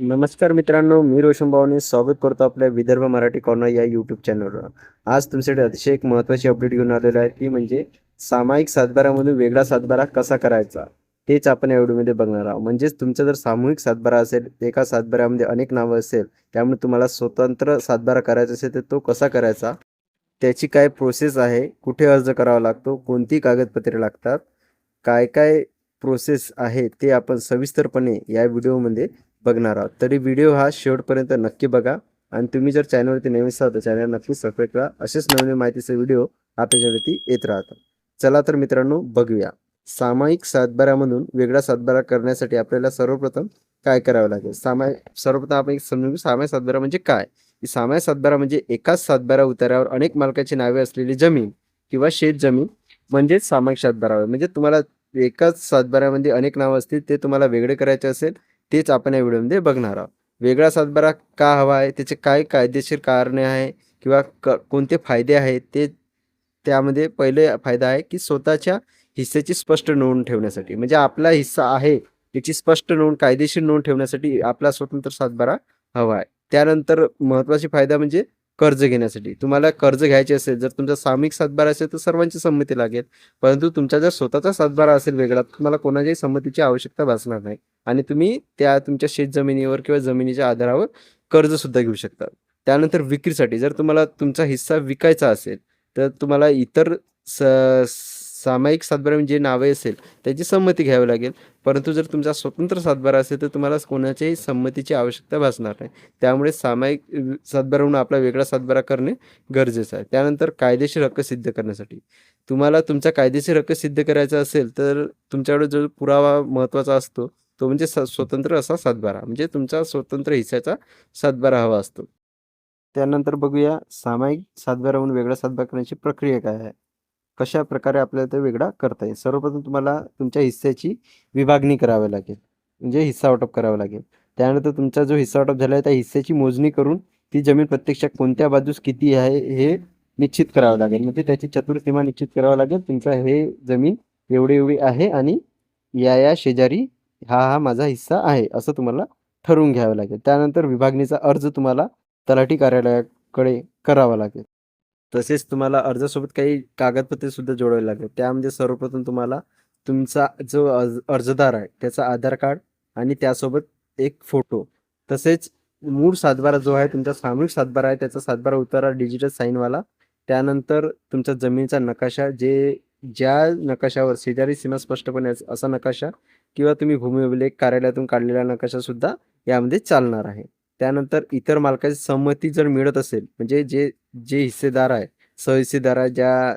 नमस्कार मित्रांनो मी रोशन भावने स्वागत करतो आपल्या विदर्भ मराठी कॉर्नर या यूट्यूब चॅनलवर आज तुमच्यासाठी अतिशय एक महत्त्वाची अपडेट घेऊन आलेलो आहे. ती म्हणजे सामायिक सातबारामधून वेगळा सातबारा कसा करायचा? तेच आपण या व्हिडिओमध्ये बघणार आहोत. म्हणजेच तुमचा जर सामूहिक सातबारा असेल एका सातबाऱ्यामध्ये अनेक नावं असेल त्यामुळे तुम्हाला स्वतंत्र सातबारा करायचा असेल तर तो कसा करायचा? त्याची काय प्रोसेस आहे? कुठे अर्ज करावा लागतो? कोणती कागदपत्रे लागतात? काय काय प्रोसेस आहे? ते आपण सविस्तरपणे या व्हिडिओमध्ये बघणार आहोत. तरी व्हिडिओ हा शेवटपर्यंत नक्की बघा. आणि तुम्ही जर चॅनलवरती नवीन असाल तर चॅनल नक्की सबस्क्राईब करा. असेच नवीन माहितीचे व्हिडिओ आपल्याच्यावरती येत राहतात. चला तर मित्रांनो बघूया. सामायिक सातबाऱ्यामधून वेगळा सातबारा करण्यासाठी आपल्याला सर्वप्रथम काय करावं लागेल? सामाय सर्वप्रथम आपण एक समजून घेऊ. सामायिक सातबारा म्हणजे काय? सामाय सामायिक सातबारा म्हणजे एकाच सातबारा उतार्यावर अनेक मालकाची नावे असलेली जमीन किंवा शेत जमीन म्हणजेच सामायिक सातबारा. म्हणजे तुम्हाला एकाच सातबाऱ्यामध्ये अनेक नावं असतील ते तुम्हाला वेगळे करायचे असेल तेच आपण या व्हिडिओमध्ये बघणार आहोत. वेगळा सातबारा का हवा आहे? त्याचे काय कायदेशीर कारणे आहे? किंवा क कोणते फायदे आहेत? ते त्यामध्ये पहिले फायदा आहे की स्वतःच्या हिस्सेची स्पष्ट नोंद ठेवण्यासाठी. म्हणजे आपला हिस्सा आहे याची स्पष्ट नोंद कायदेशीर नोंद ठेवण्यासाठी आपला स्वतंत्र सातबारा हवा आहे. त्यानंतर महत्त्वाची फायदा म्हणजे कर्ज घेण्यासाठी. तुम्हाला कर्ज घ्यायचे असेल जर तुमचा सामूहिक सातबारा असेल तर सर्वांची संमती लागेल. परंतु तुमचा जर स्वतःचा सातबारा असेल वेगळा तुम्हाला कोणाच्याही संमतीची आवश्यकता भासणार नाही. आणि तुम्ही त्या तुमच्या शेत जमिनीवर किंवा जमिनीच्या आधारावर कर्ज सुद्धा घेऊ शकता. त्यानंतर विक्रीसाठी जर तुम्हाला तुमचा हिस्सा विकायचा असेल तर तुम्हाला इतर स सामायिक सातबारा म्हणजे नावे असेल त्याची संमती घ्यावी लागेल. परंतु जर तुमचा स्वतंत्र सातबारा असेल तर तुम्हाला कोणाच्याही संमतीची आवश्यकता भासणार नाही. त्यामुळे सामायिक सातबाराहून आपला वेगळा सातबारा करणे गरजेचं आहे. त्यानंतर कायदेशीर हक्क सिद्ध करण्यासाठी. तुम्हाला तुमचा कायदेशीर हक्क सिद्ध करायचा असेल तर तुमच्याकडे जो पुरावा महत्त्वाचा असतो तो म्हणजे स स्वतंत्र असा सातबारा. म्हणजे तुमचा स्वतंत्र हिस्साचा सातबारा हवा असतो. त्यानंतर बघूया सामायिक सातबाराहून वेगळा सातबारा करण्याची प्रक्रिया काय आहे? कशा प्रकारे आपल्याला ते वेगळा करता येईल? सर्वप्रथम तुम्हाला तुमच्या हिस्स्याची विभागणी करावी लागेल. म्हणजे हिस्सा वाटप करावं लागेल. त्यानंतर तुमचा जो हिस्सा वाटप झाला आहे त्या हिस्स्याची मोजणी करून ती जमीन प्रत्यक्षात कोणत्या बाजूस किती आहे हे निश्चित करावं लागेल. म्हणजे त्याची चतुर्सीमा निश्चित करावं लागेल. तुमचा हे जमीन एवढी एवढी आहे आणि या या शेजारी हा हा माझा हिस्सा आहे असं तुम्हाला ठरवून घ्यावं लागेल. त्यानंतर विभागणीचा अर्ज तुम्हाला तलाठी कार्यालयाकडे करावा लागेल. तसेच तुम्हाला अर्जासोबत काही कागदपत्रे सुद्धा जोडावी लागेल त्यामध्ये सर्वप्रथम तुम्हाला तुमचा जो अर्ज अर्जदार आहे त्याचा आधार कार्ड आणि त्यासोबत एक फोटो. तसेच मूळ सातबारा जो आहे तुमचा सामूहिक सातबारा आहे त्याचा सातबारा उतारा डिजिटल साईनवाला त्यानंतर तुमचा जमिनीचा नकाशा जे ज्या नकाशावर शेजारी सीमा स्पष्टपणे असा नकाशा किंवा तुम्ही भूमी अभिलेख कार्यालयातून काढलेला नकाशा सुद्धा यामध्ये चालणार आहे. त्यानंतर इतर मालकाची संमती जर मिळत असेल म्हणजे जे जे हिस्सेदार आहे सहहिस्सेदार आहे ज्या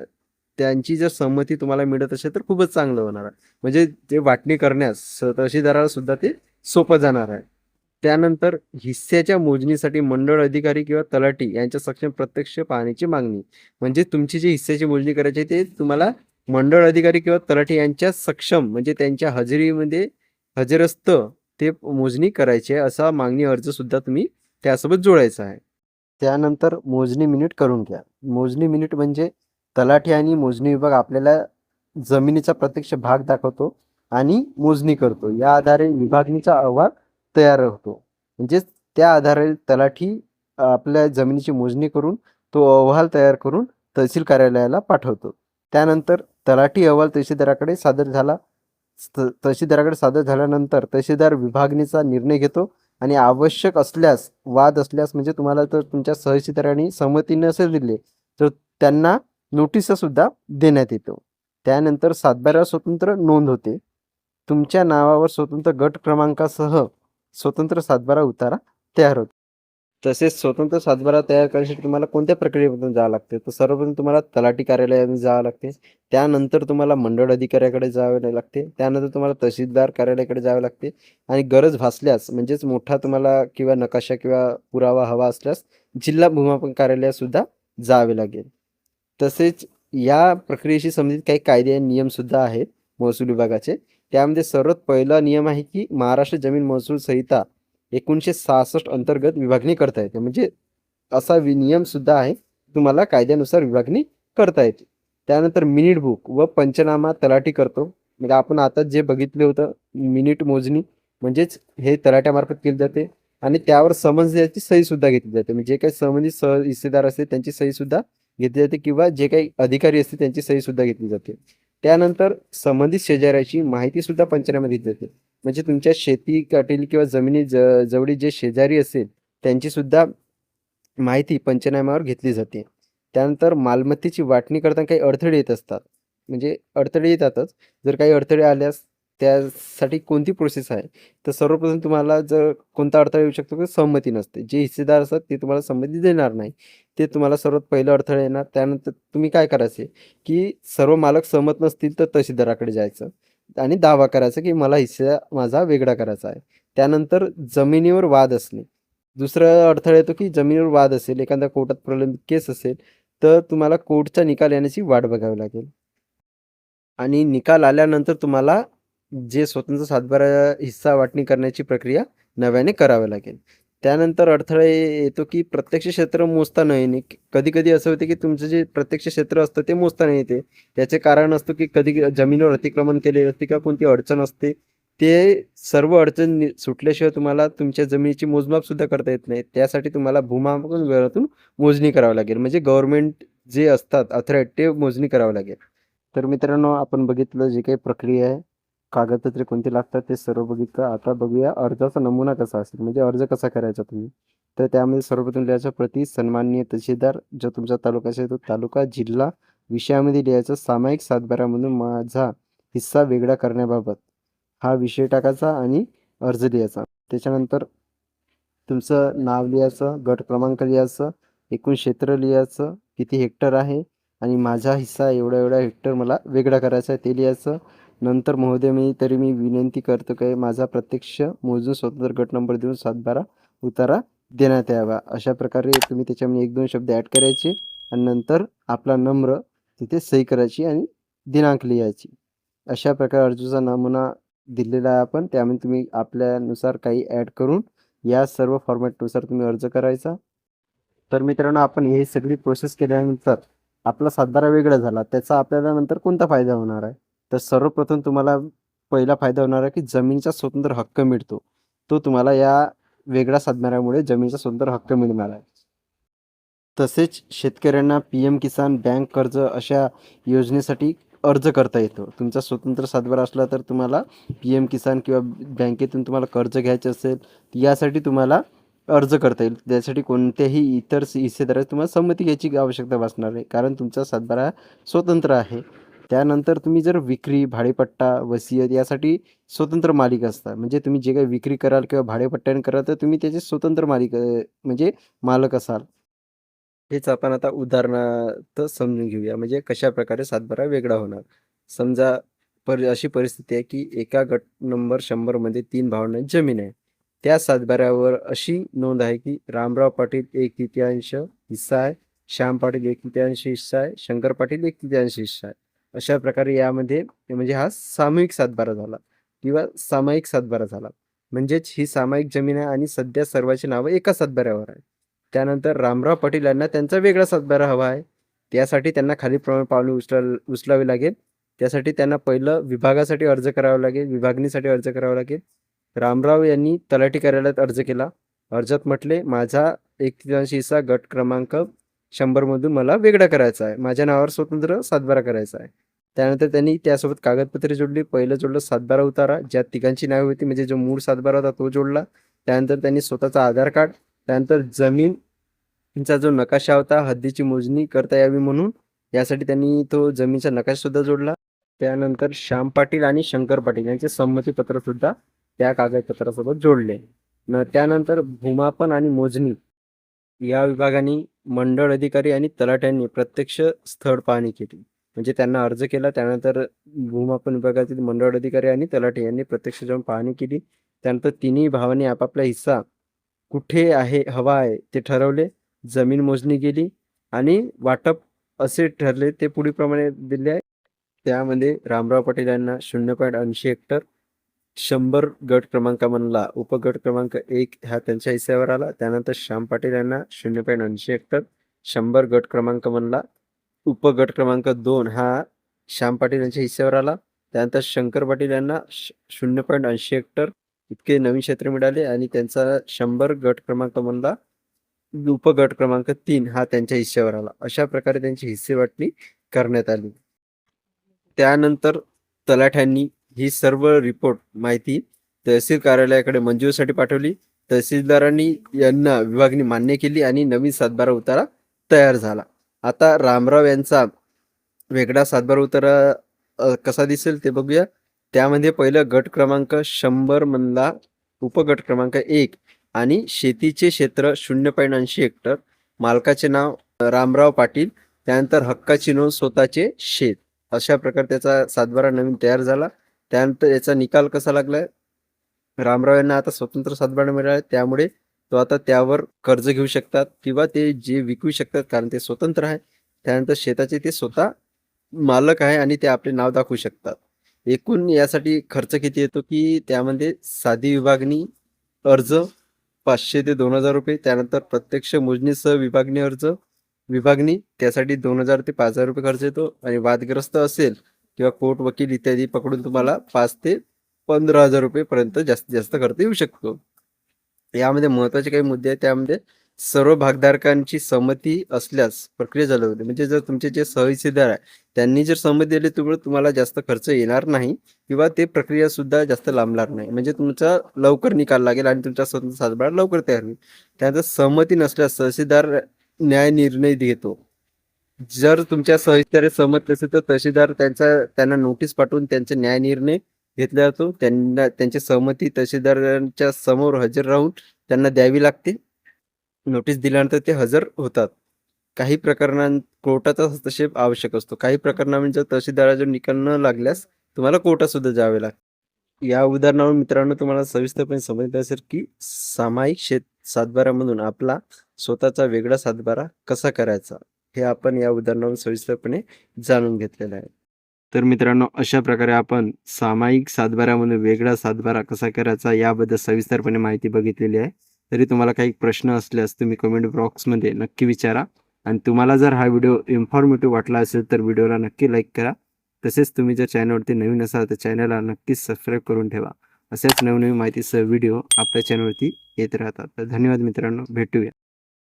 त्यांची जर संमती तुम्हाला मिळत असेल तर खूपच चांगलं होणार आहे. म्हणजे ते वाटणी करण्यास तहसीलदाराला सुद्धा ते सोपं जाणार आहे. त्यानंतर हिस्स्याच्या मोजणीसाठी मंडळ अधिकारी किंवा तलाठी यांच्या सक्षम प्रत्यक्ष पाहण्याची मागणी. म्हणजे तुमची जी हिस्स्याची मोजणी करायची आहे ते तुम्हाला मंडळ अधिकारी किंवा तलाठी यांच्या सक्षम म्हणजे त्यांच्या हजेरीमध्ये हजेरस्त ते मोजणी करायची आहे असा मागणी अर्ज सुद्धा तुम्ही त्यासोबत जोडायचा आहे. त्यानंतर मोजणी मिनिट करून घ्या. मोजणी मिनिट म्हणजे तलाठी आणि मोजणी विभाग आपल्याला जमिनीचा प्रत्यक्ष भाग दाखवतो आणि मोजणी करतो. या आधारे विभागणीचा अहवाल तयार होतो. म्हणजेच त्या आधारे तलाठी आपल्या जमिनीची मोजणी करून तो अहवाल तयार करून तहसील कार्यालयाला पाठवतो. त्यानंतर तलाठी अहवाल तहसीलदाराकडे सादर झाला. तहसीलदाराकडे सादर झाल्यानंतर तहसीलदार विभागणीचा निर्णय घेतो आणि आवश्यक असल्यास वाद असल्यास म्हणजे तुम्हाला जर तुमच्या सहसीदारांनी संमती नसेल दिली तर त्यांना नोटिसा सुद्धा देण्यात येतो. त्यानंतर सातबाऱ्यावर स्वतंत्र नोंद होते. तुमच्या नावावर स्वतंत्र गट क्रमांकासह स्वतंत्र सातबारा उतारा तयार होतो. तसेच स्वतंत्र सातबारा तयार करण्यासाठी तुम्हाला कोणत्या प्रक्रियेमधून जावं लागते? तर सर्वप्रथम तुम्हाला तलाठी कार्यालयामध्ये जावं लागते. त्यानंतर तुम्हाला मंडळ अधिकाऱ्याकडे जावे लागते. त्यानंतर तुम्हाला तहसीलदार कार्यालयाकडे जावे लागते. आणि गरज भासल्यास म्हणजेच मोठा तुम्हाला किंवा नकाशा किंवा पुरावा हवा असल्यास जिल्हा भूमापन कार्यालयात सुद्धा जावे लागेल. तसेच या प्रक्रियेशी संबंधित काही कायदे आणि नियम सुद्धा आहेत महसूल विभागाचे. त्यामध्ये सर्वात पहिला नियम आहे की महाराष्ट्र जमीन महसूल संहिता एकोणीसशे सहासष्ट अंतर्गत विभागणी करता येते. म्हणजे असा वि नियम सुद्धा आहे. तुम्हाला कायद्यानुसार विभागणी करता येते. त्यानंतर मिनिट बुक व पंचनामा तलाठी करतो. म्हणजे आपण आता जे बघितले होतं मिनिट मोजणी म्हणजेच हे तलाट्यामार्फत केली जाते. आणि त्यावर समन्सची सही सुद्धा घेतली जाते. म्हणजे जे काही संबंधित सह हिस्सेदार असते त्यांची सही सुद्धा घेतली जाते किंवा जे काही अधिकारी असते त्यांची सही सुद्धा घेतली जाते. त्यानंतर संबंधित शेजाऱ्याची माहिती सुद्धा पंचनाम्यात घेतली जाते. म्हणजे तुमच्या शेतीकाठील किंवा जमिनी ज जे शेजारी असेल त्यांची सुद्धा माहिती पंचनाम्यावर घेतली जाते. त्यानंतर मालमत्तेची वाटणी करताना काही अडथळे येत असतात. म्हणजे अडथळे येतातच. जर काही अडथळे आल्यास त्यासाठी कोणती प्रोसेस आहे? तर सर्वप्रथम तुम्हाला जर कोणता अडथळा येऊ शकतो की संमती नसते. जे हिस्सेदार असतात ते तुम्हाला संमती देणार नाही. ते तुम्हाला सर्वात पहिलं अडथळे येणार. त्यानंतर तुम्ही काय करायचे की सर्व मालक सहमत नसतील तर तहसीलदाराकडे जायचं. आणि दावा करायचा की मला हिस्सा माझा वेगळा करायचा आहे. त्यानंतर जमिनीवर वाद असणे. दुसरं अडथळा येतो की जमिनीवर वाद असेल एखाद्या कोर्टात प्रलंबित केस असेल तर तुम्हाला कोर्टचा निकाल येण्याची वाट बघावी लागेल. आणि निकाल आल्यानंतर तुम्हाला जे स्वतंत्र सातबारा हिस्सा वाटणी करण्याची प्रक्रिया नव्याने करावी लागेल. त्यानंतर अडथळे येतो की प्रत्यक्ष क्षेत्र मोजता नाही येणे कधी कधी असं होते की तुमचं जे प्रत्यक्ष क्षेत्र असतं ते मोजता नाही येते. त्याचे कारण असतं की कधी जमिनीवर अतिक्रमण केले असते किंवा कोणती अडचण असते ते सर्व अडचण सुटल्याशिवाय तुम्हाला तुमच्या जमिनीची मोजमाप सुद्धा करता येत नाही. त्यासाठी तुम्हाला भूमापन विभागातून मोजणी करावी लागेल. म्हणजे गव्हर्नमेंट जे असतात अथॉरिटी ते मोजणी करावी लागेल. तर मित्रांनो आपण बघितलं जे काही प्रक्रिया आहे कागदपत्रे कोणती लागतात ते सर्व बघितलं. आता बघूया अर्जाचा नमुना कसा असेल म्हणजे अर्ज कसा करायचा तुम्ही? तर त्यामध्ये सर्वप्रथम लिहायचं प्रति सन्माननीय तहसीलदार जो तुमचा तालुका असेल तो तालुका जिल्हा विषयामध्ये लिहायचं सामायिक सातबारामधून माझा हिस्सा वेगळा करण्याबाबत. हा विषय टाकायचा आणि अर्ज लिहायचा. त्याच्यानंतर तुमचं नाव लिहायचं गट क्रमांक लिहायचं एकूण क्षेत्र लिहायचं किती हेक्टर आहे आणि माझा हिस्सा एवढा एवढा हेक्टर मला वेगळा करायचा आहे ते लिहायचं. नंतर महोदय मी तरी मी विनंती करतो की माझा प्रत्यक्ष मोजून स्वतंत्र गट नंबर देऊन सातबारा उतारा देण्यात यावा. अशा प्रकारे तुम्ही त्याच्यामध्ये एक दोन शब्द ॲड करायचे आणि नंतर आपला नम्र तिथे सही करायची आणि दिनांक लिहायची. अशा प्रकारे अर्जूचा नमुना दिलेला आहे आपण. त्यामध्ये तुम्ही आपल्यानुसार काही ॲड करून या सर्व फॉर्मॅटनुसार तुम्ही अर्ज करायचा. तर मित्रांनो आपण हे सगळी प्रोसेस केल्यानंतर आपला सातबारा वेगळा झाला. त्याचा आपल्याला नंतर कोणता फायदा होणार आहे? तर सर्वप्रथम तुम्हाला पहिला फायदा होणार आहे की जमीनचा स्वतंत्र हक्क मिळतो. तो तुम्हाला या वेगळ्या साधणाऱ्यामुळे जमीनचा स्वतंत्र हक्क मिळणार आहे. तसेच शेतकऱ्यांना पी एम किसान बँक कर्ज अशा योजनेसाठी अर्ज करता येतो. तुमचा स्वतंत्र सातबारा असला तर तुम्हाला पी एम किसान किंवा बँकेतून तुम्हाला कर्ज घ्यायचे असेल यासाठी तुम्हाला अर्ज करता येईल. त्यासाठी कोणत्याही इतर हिस्सेदाराची तुम्हाला संमती घ्यायची आवश्यकता भासणार नाही कारण तुमचा सातबारा स्वतंत्र आहे. त्यानंतर तुम्ही जर विक्री भाडेपट्टा वसियत यासाठी स्वतंत्र मालिक असता म्हणजे तुम्ही जे काही विक्री कराल किंवा भाडेपट्ट्याने कराल तर तुम्ही त्याचे स्वतंत्र मालिक म्हणजे मालक असाल. हेच आपण आता उदाहरणार्थ समजून घेऊया. म्हणजे कशा प्रकारे सातबारा वेगळा होणार? समजा पर अशी परिस्थिती आहे की एका गट नंबर शंभरमध्ये तीन भावना जमीन आहे. त्या सातबाऱ्यावर अशी नोंद आहे की रामराव पाटील एक तृतीयांश हिस्सा आहे श्याम पाटील एक तृतीयांश हिस्सा आहे शंकर पाटील एक तृतीयांश हिस्सा आहे. अशा प्रकारे यामध्ये म्हणजे हा सामूहिक सातबारा झाला किंवा सामायिक सातबारा झाला. म्हणजेच ही सामायिक जमीन आहे आणि सध्या सर्वांची नावं एका सातबाऱ्यावर आहे त्यानंतर रामराव पाटील यांना त्यांचा वेगळा सातबारा हवा आहे. त्यासाठी त्यांना खालीप्रमाणे पावले उचला उचलावी लागेल. त्यासाठी त्यांना पहिलं विभागासाठी अर्ज करावा लागेल विभागणीसाठी अर्ज करावा लागेल. रामराव यांनी तलाठी कार्यालयात अर्ज केला. अर्जात म्हटले माझा एक हिस्सा गट क्रमांक शंभरमधून मला वेगळा करायचा आहे. माझ्या नावावर स्वतंत्र सातबारा करायचा आहे. त्यानंतर त्यांनी त्यासोबत कागदपत्रे जोडली. पहिलं जोडलं सातबारा उतारा ज्यात तिघांची नावे होती. म्हणजे जो मूळ सातबारा होता तो जोडला. त्यानंतर त्यांनी स्वतःचा आधार कार्ड त्यानंतर जमीनचा जो नकाशा होता हद्दीची मोजणी करता यावी म्हणून यासाठी त्यांनी तो जमीनचा नकाशा सुद्धा जोडला. त्यानंतर श्याम पाटील आणि शंकर पाटील यांचे संमतीपत्र सुद्धा त्या कागदपत्रासोबत जोडले. न त्यानंतर भूमापन आणि मोजणी या विभागाने मंडळ अधिकारी आणि तलाठ्यांनी प्रत्यक्ष स्थळ पाहणी केली. म्हणजे त्यांना अर्ज केला त्यानंतर भूमापन विभागातील मंडळ अधिकारी आणि तलाठे यांनी प्रत्यक्ष जाऊन पाहणी केली. त्यानंतर तिन्ही भावांनी आपापला हिस्सा कुठे आहे हवा आहे ते ठरवले. जमीन मोजणी केली आणि वाटप असे ठरले ते पुढीलप्रमाणे दिले आहे. त्यामध्ये रामराव पाटील यांना शून्य पॉईंट ऐंशी हेक्टर शंभर गट क्रमांकामधला उपगट क्रमांक एक हा त्यांच्या हिस्सेवर आला. त्यानंतर श्याम पाटील यांना शून्य पॉईंट ऐंशी हेक्टर शंभर गट क्रमांकामधला उपगट क्रमांक दोन हा श्याम पाटील यांच्या हिस्सेवर आला. त्यानंतर शंकर पाटील यांना श- शून्य पॉईंट ऐंशी हेक्टर इतके नवीन क्षेत्र मिळाले आणि त्यांचा शंभर गट क्रमांक म्हणला उपगट क्रमांक तीन हा त्यांच्या हिस्सेवर आला. अशा प्रकारे त्यांची हिस्से वाटणी करण्यात आली. त्यानंतर तलाठ्यांनी ही सर्व रिपोर्ट माहिती तहसील कार्यालयाकडे मंजुरीसाठी पाठवली. तहसीलदारांनी यांना विभागणी मान्य केली आणि नवीन सातबारा उतारा तयार झाला. आता रामराव यांचा वेगळा सातबारा उतारा कसा दिसेल ते बघूया. त्यामध्ये पहिलं गट क्रमांक शंभर मधला उपगट क्रमांक एक आणि शेतीचे क्षेत्र शून्य पॉईंट ऐंशी हेक्टर. मालकाचे नाव रामराव पाटील. त्यानंतर हक्काची नोंद स्वतःचे शेत. अशा प्रकारे त्याचा सातबारा नवीन तयार झाला. त्यानंतर याचा निकाल कसा लागलाय? रामराव यांना आता स्वतंत्र सातबारा मिळाला. त्यामुळे तो आता त्यावर कर्ज घेऊ शकतात किंवा ते जे विकू शकतात कारण ते स्वतंत्र आहे. त्यानंतर शेताचे ते स्वतः मालक आहे आणि ते आपले नाव दाखवू शकतात. एकूण यासाठी खर्च किती येतो की त्यामध्ये साधी विभागणी अर्ज पाचशे ते दोन हजार रुपये त्यानंतर प्रत्यक्ष मोजणीसह विभागणी अर्ज विभागणी त्यासाठी दोन हजार ते पाच हजार रुपये खर्च येतो. आणि वादग्रस्त असेल किंवा कोर्ट वकील इत्यादी पकडून तुम्हाला पाच ते पंधरा हजार रुपये पर्यंत जास्तीत जास्त खर्च येऊ शकतो. यामध्ये महत्त्वाचे काही मुद्दे आहेत. त्यामध्ये सर्व भागधारकांची संमती असल्यास प्रक्रिया चालू होते. म्हणजे जर तुमचे जे सहहिस्सेदार आहे त्यांनी जर संमती दिली तर तुम्हाला जास्त खर्च येणार नाही किंवा ते प्रक्रिया सुद्धा जास्त लांबणार नाही. म्हणजे तुमचा लवकर निकाल लागेल आणि तुमचा स्वतंत्र सातबारा लवकर तयार होईल. त्यानंतर सहमती नसल्यास तहसीलदार न्याय निर्णय घेतो. जर तुमच्या सहहिस्सेदार सहमत नसेल तर तहसीलदार त्यांचा त्यांना नोटीस पाठवून त्यांचा न्याय निर्णय घेतला जातो. त्यांना त्यांची सहमती तहसीलदारांच्या समोर हजर राहून त्यांना द्यावी लागते. नोटीस दिल्यानंतर ते हजर होतात. काही प्रकरणांत कोर्टाचा हस्तक्षेप आवश्यक असतो. काही प्रकरणामध्ये जर तहसीलदाराचा निकाल न लागल्यास तुम्हाला कोर्टात सुद्धा जावे लागते. या उदाहरणावर मित्रांनो तुम्हाला सविस्तरपणे समजलं असेल की सामायिक शेत सातबारामधून आपला स्वतःचा वेगळा सातबारा कसा करायचा? हे आपण या उदाहरणावरून सविस्तरपणे जाणून घेतलेलं आहे. तर मित्रांनो अशा प्रकारे आपण सामायिक सातबारामध्ये वेगळा सातबारा कसा करायचा याबद्दल सविस्तरपणे माहिती बघितलेली आहे. तरी तुम्हाला काही प्रश्न असल्यास तुम्ही कमेंट बॉक्समध्ये नक्की विचारा. आणि तुम्हाला जर हा व्हिडिओ इन्फॉर्मेटिव्ह वाटला असेल तर व्हिडिओला नक्की लाईक करा. तसेच तुम्ही जर चॅनलवरती नवीन असाल तर चॅनलला नक्कीच सबस्क्राईब करून ठेवा. असेच नवनवीन माहितीसह व्हिडिओ आपल्या चॅनलवरती येत राहतात. तर धन्यवाद मित्रांनो. भेटूया.